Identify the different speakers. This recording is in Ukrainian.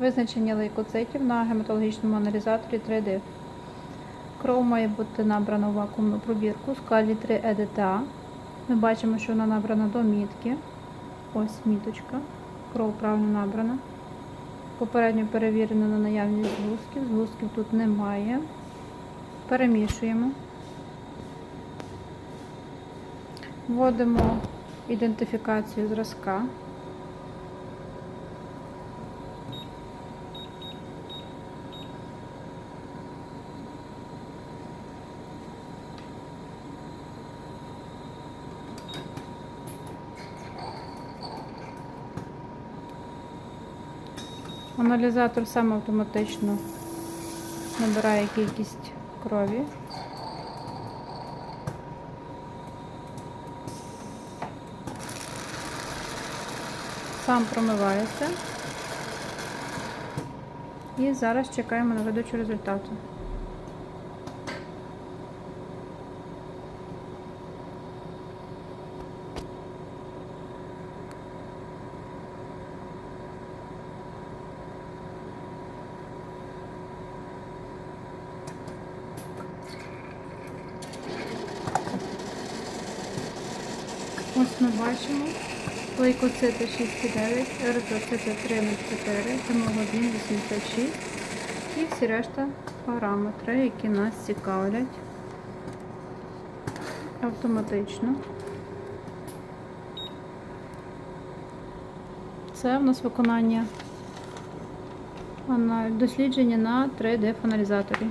Speaker 1: Визначення лейкоцитів на гематологічному аналізаторі 3D. Кров має бути набрана у вакуумну пробірку в скалі 3 ЕДТА. Ми бачимо, що вона набрана до мітки. Ось міточка. Кров правильно набрана. Попередньо перевірено на наявність згустків. Згустків тут немає. Перемішуємо. Вводимо ідентифікацію зразка. Аналізатор сам автоматично набирає кількість крові. Сам промивається. І зараз чекаємо на видачу результату. Ось ми бачимо лейкоцити 6,9, еритроцити 3,04, гемоглобін 86 і всі решта параметри, які нас цікавлять автоматично. Це в нас виконання дослідження на 3D-фоналізаторі.